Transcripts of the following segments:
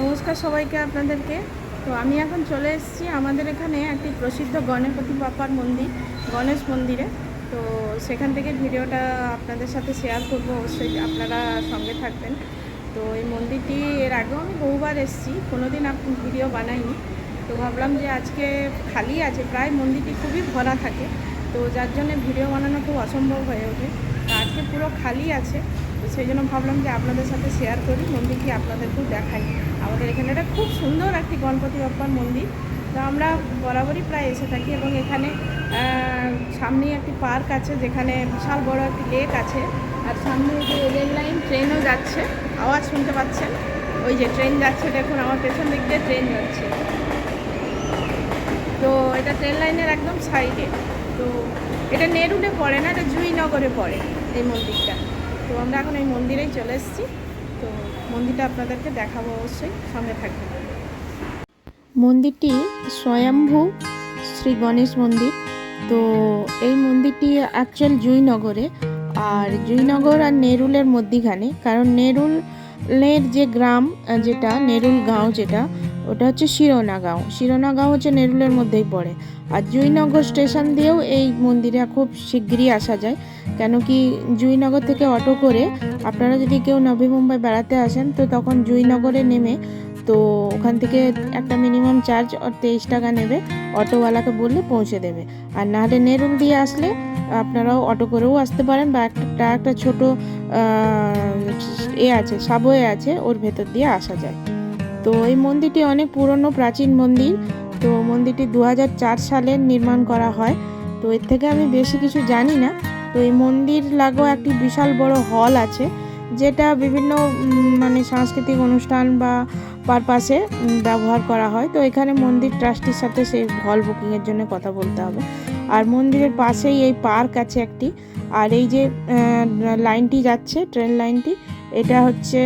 নমস্কার সবাইকে আপনাদেরকে। তো আমি এখন চলে এসেছি আমাদের এখানে একটি প্রসিদ্ধ গণপতি বাপ্পার মন্দির, গণেশ মন্দিরে। তো সেখান থেকে ভিডিওটা আপনাদের সাথে শেয়ার করব, অবশ্যই আপনারা সঙ্গে থাকবেন। তো এই মন্দিরটি এর আগেও আমি বহুবার এসেছি, কোনোদিন আপনি ভিডিও বানাইনি। তো ভাবলাম যে আজকে খালি আছে, প্রায় মন্দিরটি খুবই ভরা থাকে। তো যার জন্য ভিডিও বানানো খুব অসম্ভব হয়ে ওঠে। আজকে পুরো খালি আছে। তো সেই জন্য ভাবলাম যে আপনাদের সাথে শেয়ার করি মন্দিরটি আপনাদেরকেও দেখাই। আমাদের এখানে একটা খুব সুন্দর একটি গণপতি বাপ্পার মন্দির। তো আমরা বরাবরই প্রায় এসে থাকি এবং এখানে আহ, সামনেই একটি পার্ক আছে যেখানে বিশাল বড় একটি লেক আছে। আর সামনে যে রেল লাইন ট্রেনও যাচ্ছে। আওয়াজ শুনতে পাচ্ছেন? ওই যে ট্রেন যাচ্ছে দেখুন আমার পেছন দিক দিয়ে ট্রেন যাচ্ছে। তো এটা ট্রেন লাইনের একদম সাইডে তো এটা নেরুলে পড়ে না এটা জুইনগরে পড়ে এই মন্দিরটা। তো আমরা এখন এই মন্দিরেই চলে এসেছি। তো মন্দিরটা আপনাদেরকে দেখাবো অবশ্যই সঙ্গে থাকবেন মন্দিরটি স্বয়ম্ভু শ্রী গণেশ মন্দির। তো এই মন্দিরটি অ্যাকচুয়াল জুইনগরে, আর জুইনগর আর নেরুলের মধ্যিখানে। কারণ নেরুলের যে গ্রাম, যেটা, নেরুল গাঁও যেটা ওটা হচ্ছে শিরোনাগাঁও। শিরোনাগাঁও হচ্ছে নেরুলের মধ্যেই পড়ে। আর জুইনগর স্টেশন দিয়েও এই মন্দিরে খুব শিগগিরই আসা যায়। কেন কি জুইনগর থেকে অটো করে আপনারা যদি কেউ নবী মুম্বাই বেড়াতে আসেন, তো তখন জুইনগরে নেমে তো ওখান থেকে একটা মিনিমাম চার্জ ওর তেইশ টাকা নেবে, অটোওয়ালাকে বললে পৌঁছে দেবে। আর না হলে নেরুল দিয়ে আসলে আপনারাও অটো করেও আসতে পারেন বা একটা একটা ছোটো এ আছে, সাবওয়ে আছে, ওর ভেতর দিয়ে আসা যায়। তো এই মন্দিরটি অনেক পুরনো, প্রাচীন মন্দির। তো মন্দিরটি দু হাজার চার সালে নির্মাণ করা হয়। তো এর থেকে আমি বেশি কিছু জানি না। তো এই মন্দির লাগো একটি বিশাল বড় হল আছে, যেটা বিভিন্ন মানে সাংস্কৃতিক অনুষ্ঠান বা পারপাসে ব্যবহার করা হয়। তো এখানে মন্দির ট্রাস্টির সাথে সেই হল বুকিংয়ের জন্য কথা বলতে হবে। আর মন্দিরের পাশেই এই পার্ক আছে একটি। আর এই যে লাইনটি যাচ্ছে, ট্রেন লাইনটি, এটা হচ্ছে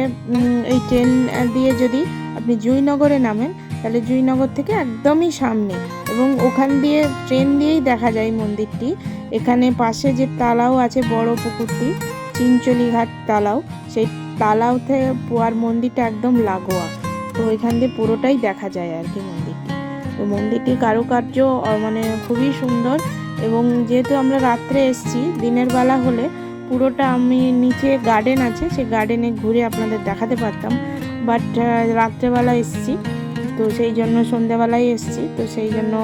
এই ট্রেন দিয়ে যদি আপনি জুইনগরে নামেন, তাহলে জুইনগর থেকে একদমই সামনে। এবং ওখান দিয়ে ট্রেন দিয়েই দেখা যায় মন্দিরটি। এখানে পাশে যে তালাও আছে, বড় পুকুরটি চিনচলি ঘাট তালাও, সেই তালাও থেকে আর মন্দিরটা একদম লাগোয়া। তো এখান দিয়ে পুরোটাই দেখা যায় আর কি মন্দিরটি। তো মন্দিরটির কারুকার্য মানে খুবই সুন্দর। এবং যেহেতু আমরা রাত্রে এসেছি, দিনের বেলা হলে পুরোটা আমি নিচে গার্ডেন আছে, সেই গার্ডেনে ঘুরে আপনাদের দেখাতে পারতাম। বাট রাত্রেবেলা এসেছি। তো সেই জন্য সন্ধ্যাবেলায় এসেছি। তো সেই জন্য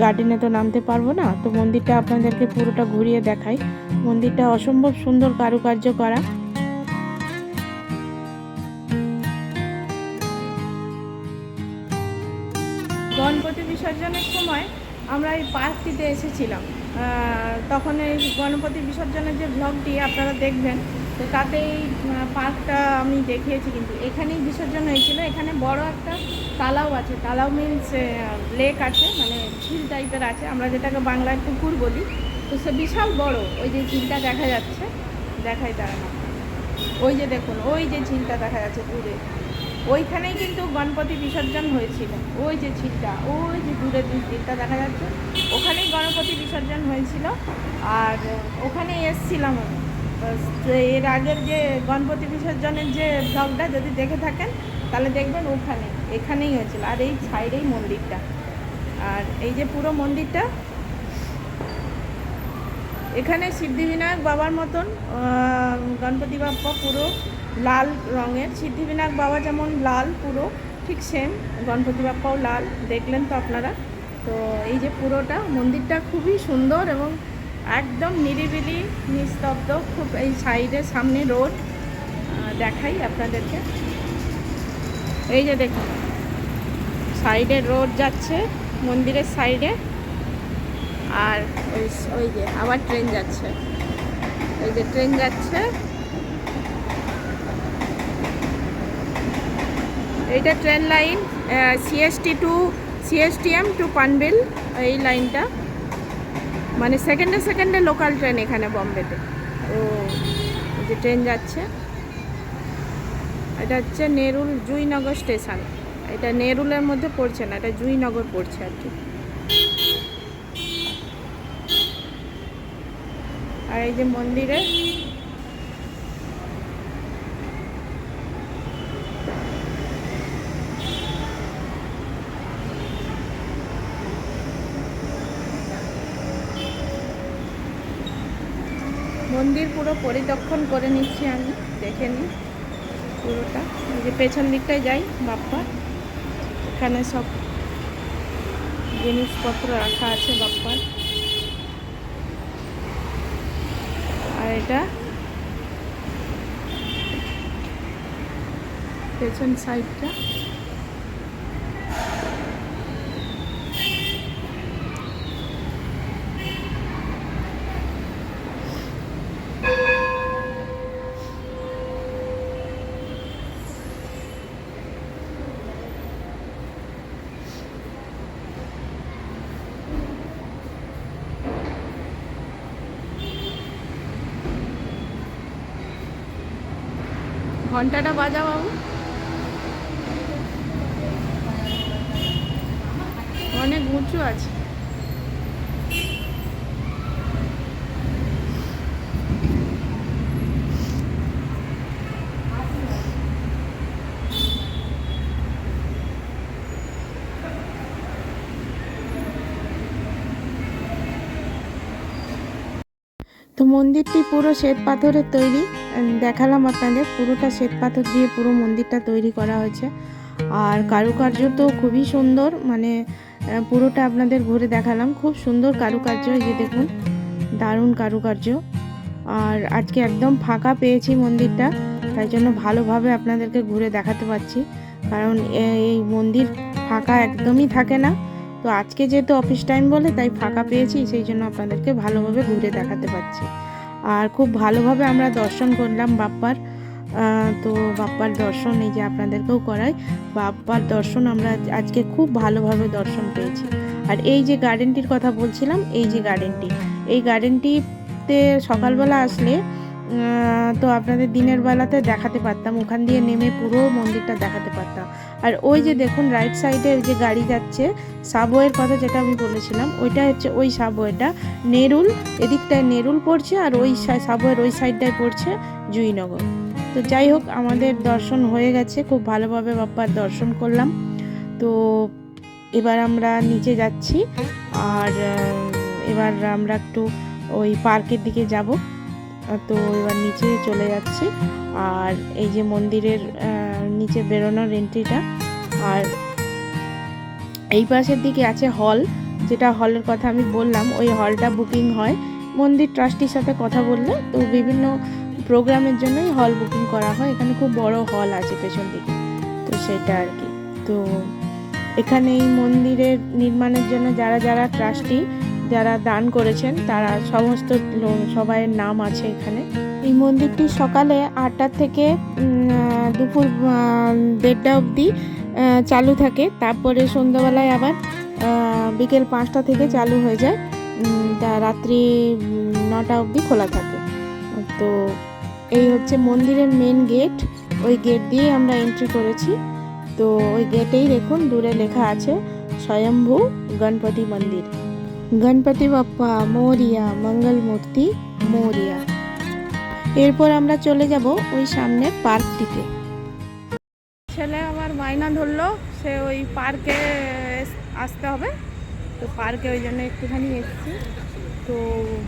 গার্ডেনে তো নামতে পারব না। তো মন্দিরটা আপনাদেরকে পুরোটা ঘুরিয়ে দেখাই। মন্দিরটা অসম্ভব সুন্দর কারুকার্য করা। গণপতি বিসর্জনের সময় আমরা এই পার্কটিতে এসেছিলাম। তখন এই গণপতি বিসর্জনের যে ব্লগটি আপনারা দেখবেন তো তাতে এই পার্কটা আমি দেখিয়েছি কিন্তু এখানেই বিসর্জন হয়েছিল। এখানে বড় একটা তালাও আছে। তালাও মিনস লেক আছে মানে ঝিল টাইপের আছে। আমরা যেটাকে বাংলায় পুকুর বলি, তো সে বিশাল বড়। ওই যে ঝিলটা দেখা যাচ্ছে, দেখাই দাঁড়ানো ওই যে দেখুন, ওই যে ঝিলটা দেখা যাচ্ছে দূরে। ওইখানেই কিন্তু গণপতি বিসর্জন হয়েছিল। ওই যে ঝিলটা, ওই যে দূরে ঝিলটা দেখা যাচ্ছে। ওখানেই গণপতি বিসর্জন হয়েছিল। আর ওখানে এসছিলাম আমি। এর আগের যে গণপতি বিসর্জনের যে ব্লগটা যদি দেখে থাকেন, তাহলে দেখবেন ওখানে, এখানেই হয়েছিল। আর এই সাইডেই মন্দিরটা। আর এই যে পুরো মন্দিরটা, এখানে সিদ্ধিবিনায়ক বাবার মতন গণপতি বাপ্পা পুরো লাল রঙের। সিদ্ধিবিনায়ক বাবা যেমন লাল পুরো, ঠিক সেম গণপতি বাপ্পাও লাল। দেখলেন তো আপনারা? তো এই যে পুরোটা, মন্দিরটা খুবই সুন্দর এবং একদম নিরিবিলি, নিস্তব্ধ, খুব এই সাইডে সামনে রোড দেখাই আপনাদেরকে। এই যে দেখুন, সাইডে রোড যাচ্ছে, মন্দিরের সাইডে, আর ওই ওই যে আবার ট্রেন যাচ্ছে। ওই যে ট্রেন যাচ্ছে। এইটা train line CST to CSTM to Panvel এই লাইনটা। মানে সেকেন্ডে সেকেন্ডে লোকাল ট্রেন এখানে বম্বেতে ও যে ট্রেন যাচ্ছে। এটা হচ্ছে নেরুল জুইনগর স্টেশন। এটা নেরুলের মধ্যে পড়ছে না, এটা জুইনগর পড়ছে আর কি। আর এই যে মন্দিরে মন্দির পুরো পরিদর্শন করে নিচ্ছি আমি, দেখে নিই পুরোটা। এই যে পেছন দিকটায় যাই, বাপ্পা। এখানে সব জিনিসপত্র রাখা আছে বাপ্পার। আর এটা পেছন সাইডটা। ঘন্টাটা বাবু। অনেক উঁচু আছে। তো মন্দিরটি পুরো শ্বেত পাথরের তৈরি। দেখালাম আপনাদের, পুরোটা শ্বেত পাথর দিয়ে পুরো মন্দিরটা তৈরি করা হয়েছে। আর কারুকার্য তো খুবই সুন্দর মানে পুরোটা আপনাদের ঘুরে দেখালাম। খুব সুন্দর কারুকার্য এই যে দেখুন, দারুণ কারুকার্য। আর আজকে একদম ফাঁকা পেয়েছি মন্দিরটা, তাই জন্য ভালোভাবে আপনাদেরকে ঘুরে দেখাতে পারছি। কারণ এই মন্দির ফাঁকা একদমই থাকে না। তো আজকে যেহেতু অফিস টাইম বলে, তাই ফাঁকা পেয়েছি, সেই জন্য আপনাদেরকে ভালোভাবে ঘুরে দেখাতে পারছি। আর খুব ভালোভাবে আমরা দর্শন করলাম বাপ্পার। তো বাপ্পার দর্শন এই যে আপনাদেরকেও করাই। বাপ্পার দর্শন আমরা আজকে খুব ভালোভাবে দর্শন পেয়েছি। আর এই যে গার্ডেনটির কথা বলছিলাম, এই যে গার্ডেনটি এই গার্ডেনটিতে সকালবেলা আসলে তো আপনাদের দিনের বেলাতে দেখাতে পারতাম। ওখান দিয়ে নেমে পুরো মন্দিরটা দেখাতে পারতাম। আর ওই যে দেখুন রাইট সাইডে যে গাড়ি যাচ্ছে সাবওয়ের কথা যেটা আমি বলেছিলাম, ওইটা হচ্ছে ওই সাবওয়েটা নেরুল, এদিকটায় নেরুল পড়ছে আর ওই সাবওয়ের ওই সাইডটায় পড়ছে জুইনগর। তো যাই হোক, আমাদের দর্শন হয়ে গেছে, খুব ভালোভাবে বাপ্পার দর্শন করলাম। তো এবার আমরা নিচে যাচ্ছি, আর এবার আমরা একটু ওই পার্কের দিকে যাব। তো এবার নিচে চলে যাচ্ছি। আর এই যে মন্দিরের নিচে বেরোনোর এন্ট্রিটা আর এই পাশের দিকে আছে হল যেটা হলের কথা আমি বললাম, ওই হলটা বুকিং হয়। মন্দির ট্রাস্টির সাথে কথা বললে, তো বিভিন্ন প্রোগ্রামের জন্যই হল বুকিং করা হয়। এখানে খুব বড় হল আছে পেছন দিকে, তো সেটা আর কি। তো এখানে এই মন্দিরের নির্মাণের জন্য যারা যারা ট্রাস্টি যারা দান করেছেন, তারা সমস্ত সবাইয়ের নাম আছে এখানে। এই মন্দিরটি সকালে আটটা থেকে দুপুর দেড়টা অবধি চালু থাকে। তারপরে সন্ধ্যাবেলায় আবার বিকেল পাঁচটা থেকে চালু হয়ে যায়। তা রাত্রি নটা অবধি খোলা থাকে। তো এই হচ্ছে মন্দিরের মেন গেট ওই গেট দিয়ে আমরা এন্ট্রি করেছি। তো ওই গেটেই দেখুন, দূরে লেখা আছে, স্বয়ম্ভু গণপতি মন্দির। গণপতি বাপ্পা, মোরিয়া মঙ্গল মূর্তি মোরিয়া। এরপর আমরা চলে যাব ওই সামনের পার্কটিতে। ছেলে আমার মাইনা ধরলো, সে ওই পার্কে আসতে হবে। তো পার্কে ওই জন্য একটুখানি এসেছি। তো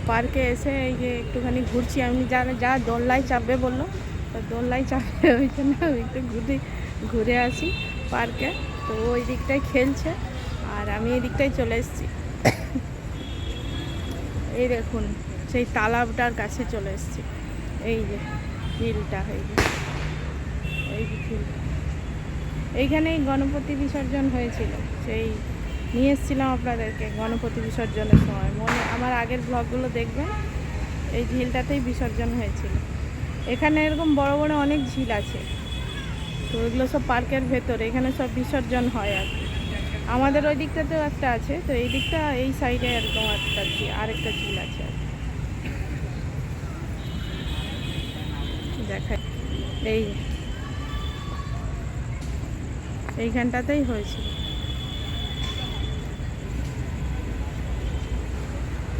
পার্কে এসে এই যে একটুখানি ঘুরছি। আমি যা যা দোলনায় চাপবে বলল, তো দোলনায় চাপবে ওই জন্য আমি একটু ঘুরে ঘুরে আসি পার্কে। তো ওই দিকটায় খেলছে, আর আমি এই দিকটায় চলে এসেছি। এই দেখুন, সেই তালাবটার কাছে চলে এসেছি। এই যে হিলটা এই যে এই যে হিল এইখানেই গণপতি বিসর্জন হয়েছিল। সেই নিয়ে এসেছিলাম আপনাদেরকে গণপতি বিসর্জনের সময়। মনে, আমার আগের ব্লগগুলো দেখবেন, এই ঝিলটাতেই বিসর্জন হয়েছিল। এখানে এরকম বড় বড় অনেক ঝিল আছে। তো ওইগুলো সব পার্কের ভেতরে, এখানে সব বিসর্জন হয় আর কি। আমাদের ওই দিকটাতেও একটা আছে, তো এই দিকটা এই সাইডে একদম একটা আরেকটা ঝিল আছে। দেখাই এই এইখানটাতেই হয়েছিল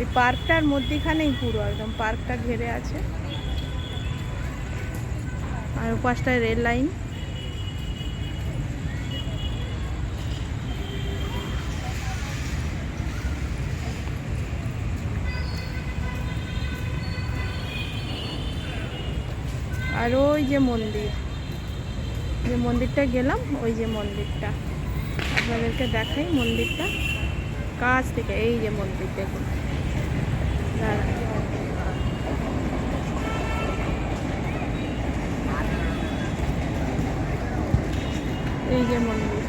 এই পার্কটার মধ্যিখানেই পুরো, একদম পার্কটা ঘেরে আছে। আর পাশটায় রেল লাইন। আর ওই যে মন্দির। যে মন্দিরটা গেলাম, ওই যে মন্দিরটা। আপনাদেরকে দেখাই মন্দিরটা। কাছ থেকে, এই যে মন্দির দেখুন। এই যে মন্দির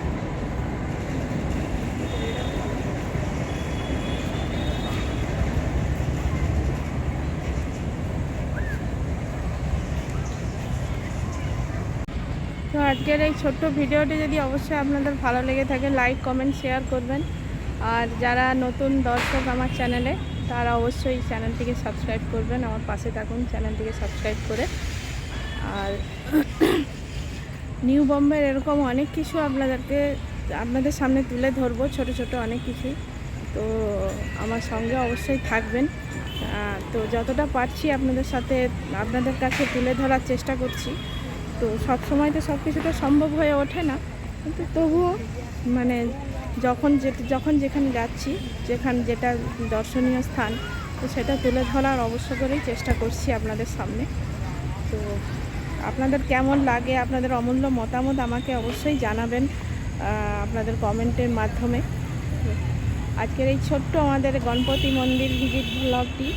তো আজকের এই ছোট্ট ভিডিওটি যদি অবশ্যই আপনাদের ভালো লেগে থাকে লাইক কমেন্ট শেয়ার করবেন। আর যারা নতুন দর্শক আমার চ্যানেলে, তারা অবশ্যই চ্যানেলটিকে সাবস্ক্রাইব করবেন। আমার পাশে থাকুন চ্যানেলটিকে সাবস্ক্রাইব করে। আর নিউ বম্বের এরকম অনেক কিছু আপনাদেরকে, আপনাদের সামনে তুলে ধরবো, ছোট ছোট অনেক কিছু তো আমার সঙ্গে অবশ্যই থাকবেন। তো যতটা পারছি আপনাদের সাথে, আপনাদের কাছে তুলে ধরার চেষ্টা করছি। তো সব সময় তো সব কিছুটা সম্ভব হয়ে ওঠে না। কিন্তু তবুও মানে যখন যে, যখন যেখানে যাচ্ছি, যেখান যেটা দর্শনীয় স্থান, তো সেটা তুলে ধরার অবশ্য করেই চেষ্টা করছি আপনাদের সামনে। তো আপনাদের কেমন লাগে, আপনাদের অমূল্য মতামত আমাকে অবশ্যই জানাবেন আপনাদের কমেন্টের মাধ্যমে। আজকের এই ছোট্ট আমাদের গণপতি মন্দির ভিজিট ব্লগটি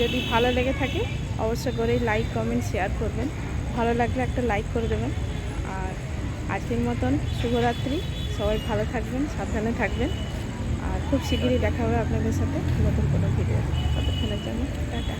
যদি ভালো লেগে থাকে, অবশ্য করেই লাইক, কমেন্ট, শেয়ার করবেন। ভালো লাগলে একটা লাইক করে দেবেন। আর আজকের মতন শুভরাত্রি। সবাই ভালো থাকবেন, সাবধানে থাকবেন। আর খুব শীঘ্রই দেখা হবে আপনাদের সাথে নতুন কোনো ভিডিও ততক্ষণের জন্য টাটা।